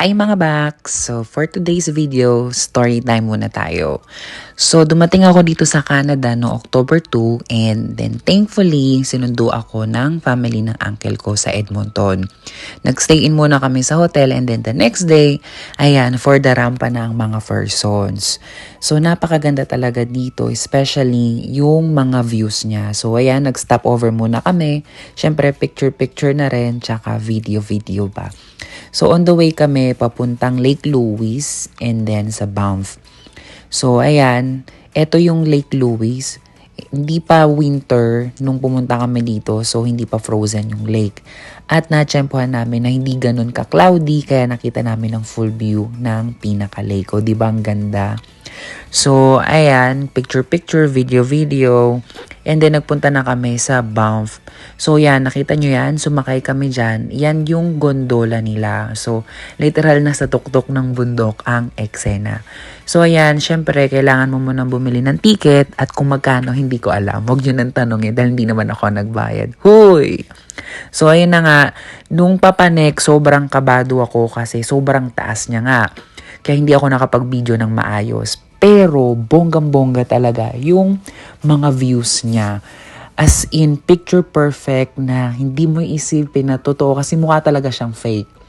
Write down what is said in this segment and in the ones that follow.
Hi mga baks! So for today's video, story time muna tayo. So dumating ako dito sa Canada no October 2 and then thankfully sinundo ako ng family ng uncle ko sa Edmonton. Nagstay in muna kami sa hotel and then the next day, ayan, for the rampa ng mga persons. So napakaganda talaga dito, especially yung mga views niya. So ayan, nag-stop over muna kami. Syempre picture-picture na rin, tsaka video-video ba. So on the way kami papuntang Lake Louise and then sa Banff. So ayan, ito yung Lake Louise. Hindi pa winter nung pumunta kami dito so hindi pa frozen yung lake. At natsyempohan namin na hindi ganun ka-cloudy kaya nakita namin ang full view ng pinaka-lake. O diba ang ganda? So ayan, picture-picture, video-video. And then nagpunta na kami sa Banff. So yan, nakita nyo yan, sumakay kami dyan. Yan yung gondola nila. So literal na sa tuktok ng bundok ang eksena. So ayan, syempre kailangan mo munang bumili ng ticket at kung magkano hindi ko alam. Huwag nyo nang tanongin dahil hindi naman ako nagbayad. Huy! So ayun na nga, nung papanek, sobrang kabado ako kasi sobrang taas niya nga. Kaya hindi ako nakapag-video ng maayos. Pero bonggang-bongga talaga yung mga views niya. As in, picture perfect na hindi mo isipin na totoo kasi mukha talaga siyang fake.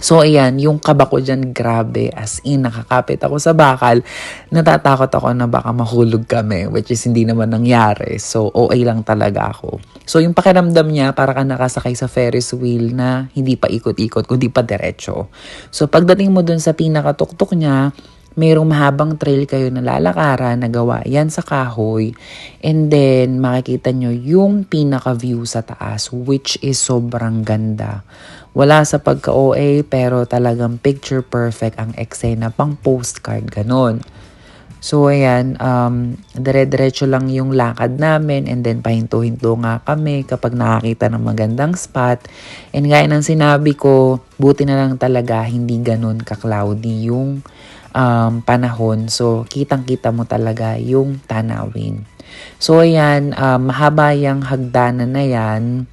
So ayan, yung kaba ko dyan, grabe. As in, nakakapit ako sa bakal. Natatakot ako na baka mahulog kami, which is hindi naman nangyari. So, OA lang talaga ako. So, yung pakiramdam niya, para ka nakasakay sa Ferris wheel na hindi pa ikot-ikot, kundi pa diretso. So, pagdating mo dun sa pinakatuktok niya, mayroong mahabang trail kayo na lalakaran na gawa yan sa kahoy. And then, makikita nyo yung pinaka-view sa taas, which is sobrang ganda. Wala sa pagka-OA, pero talagang picture perfect ang eksena pang postcard, ganon. So, ayan, um, dire-diretso lang yung lakad namin and then pahinto-hinto nga kami kapag nakakita ng magandang spot. And gaya ng sinabi ko, buti na lang talaga hindi ganun ka-cloudy yung um, panahon. So, kitang-kita mo talaga yung tanawin. So, ayan, um, mahaba yung hagdanan na yan.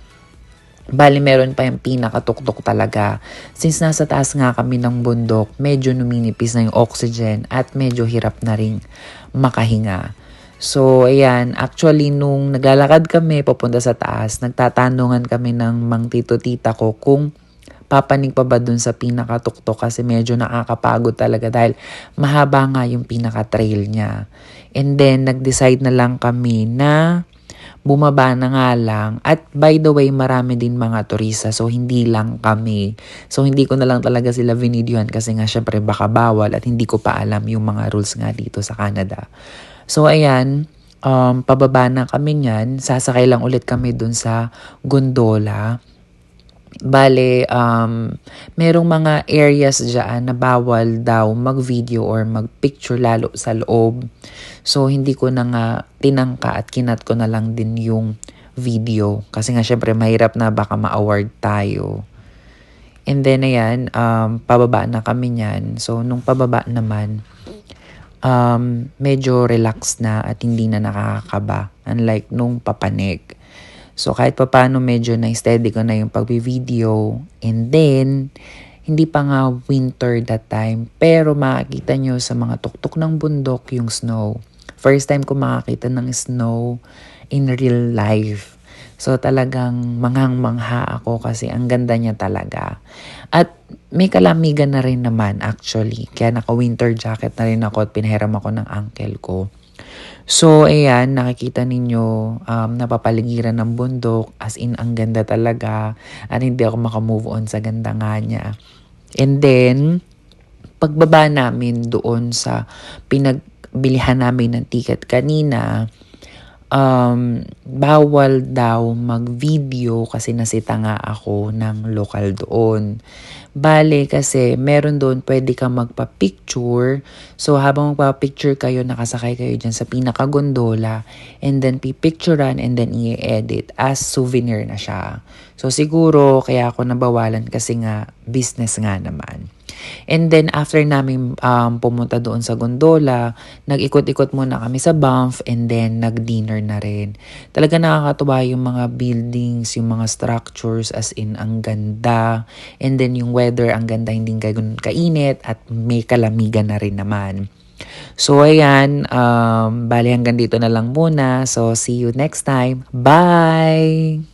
Bali, meron pa yung pinakatuktok talaga. Since nasa taas nga kami ng bundok, medyo numinipis na yung oxygen at medyo hirap na rin makahinga. So, ayan, actually, nung naglalakad kami papunta sa taas, nagtatanungan kami ng mang tito-tita ko kung papanig pa ba dun sa pinakatuktok kasi medyo nakakapagod talaga dahil mahaba nga yung pinaka-trail niya. And then, nag-decide na lang kami na bumaba na nga lang. At by the way, marami din mga turista. So, hindi lang kami. So, hindi ko na lang talaga sila vinidyohan kasi nga syempre baka bawal at hindi ko pa alam yung mga rules nga dito sa Canada. So, ayan, um, pababa na kami niyan. Sasakay lang ulit kami dun sa gondola. Bale, um, merong mga areas dyan na bawal daw mag-video or mag-picture lalo sa loob. So, hindi ko na nga tinangka at kinat ko na lang din yung video. Kasi nga, syempre, mahirap na baka ma-award tayo. And then, ayan, um, pababa na kami niyan. So, nung pababa naman, um, medyo relax na at hindi na nakakaba. Unlike nung papanig. So kahit pa paano medyo na-steady ko na yung pag-video. And then, hindi pa nga winter that time. Pero makikita nyo sa mga tuktok ng bundok yung snow. First time ko makakita ng snow in real life. So talagang manghang-mangha ako kasi ang ganda niya talaga. At may kalamigan na rin naman actually. Kaya naka-winter jacket na rin ako at pinahiram ako ng uncle ko. So, ayan, nakikita ninyo, um, napapaligiran ng bundok, as in, ang ganda talaga, at hindi ako makamove on sa ganda nga niya. And then, pagbaba namin doon sa pinagbilihan namin ng ticket kanina, um, bawal daw mag-video kasi nasita nga ako ng lokal doon. Bale kasi meron doon pwede ka magpa-picture. So habang magpa-picture kayo, nakasakay kayo dyan sa pinaka-gondola and then pipicturean and then i-edit as souvenir na siya. So siguro kaya ako nabawalan kasi nga business nga naman. And then after namin um, pumunta doon sa gondola, nag-ikot-ikot muna kami sa Banff and then nag-dinner na rin. Talaga nakakatuwa yung mga buildings, yung mga structures as in ang ganda. And then yung weather ang ganda, hindi ganun kainit at may kalamigan na rin naman. So ayan, um, bali hanggang dito na lang muna. So see you next time. Bye!